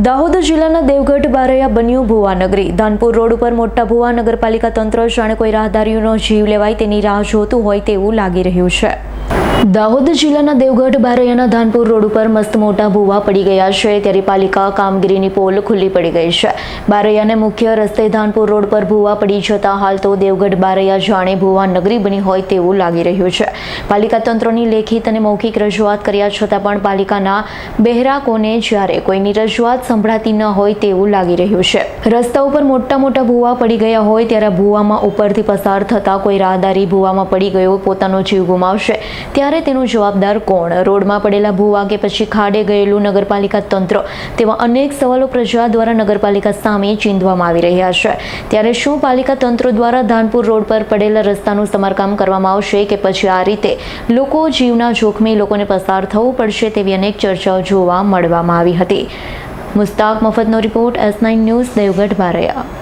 દાહોદ જિલ્લાના દેવગઢ, બારૈયા, બન્યું, ભુવાનગરી. ધાનપુર રોડ ઉપર મોટા ભુવા નગરપાલિકા તંત્ર જાણે કોઈ રાહદારીઓનો જીવ લેવાય તેની રાહ જોતું હોય તેવું લાગી રહ્યું છે. દાહોદ જિલ્લાના દેવગઢ બારૈયાના ધાનપુર રોડ ઉપર મસ્ત મોટા ભૂવા પડી ગયા છે. ત્યારે પાલિકા કામગીરીની પોલ ખુલ્લી પડી ગઈ છે. બારૈયાને મુખ્ય રસ્તે ધાનપુર રોડ પર ભૂવા પડી જતા હાલ તો દેવગઢ બારૈયા જાણે ભૂવા નગરી બની હોય તેવું લાગી રહ્યું છે. પાલિકા તંત્રની લેખિત અને મૌખિક રજૂઆત કર્યા છતાં પણ પાલિકાના બહેરાકોને જ્યારે કોઈની રજૂઆત સંભળાતી ન હોય તેવું લાગી રહ્યું છે. રસ્તા ઉપર મોટા મોટા ભૂવા પડી ગયા હોય ત્યારે ભૂવામાં ઉપરથી પસાર થતા કોઈ રાહદારી ભૂવામાં પડી ગયો પોતાનો જીવ ગુમાવશે. ત્યારે તેનો જવાબદાર કોણ? રોડમાં પડેલા ભૂવા કે પછી ખાડે ગયેલું નગરપાલિકા તંત્ર તેવા અનેક સવાલો પ્રજા દ્વારા નગરપાલિકા સામે ચીંધવામાં આવી રહ્યા છે. ત્યારે શું પાલિકા તંત્ર દ્વારા ધાનપુર રોડ પર પડેલા રસ્તાનું સમારકામ કરવામાં આવશે કે પછી આ રીતે લોકો જીવના જોખમે લોકોને પસાર થવું પડશે તેવી અનેક ચર્ચાઓ જોવા મળવામાં આવી હતી. Mushtaq મફતનો report S nine news, Devgadh, Baraiya.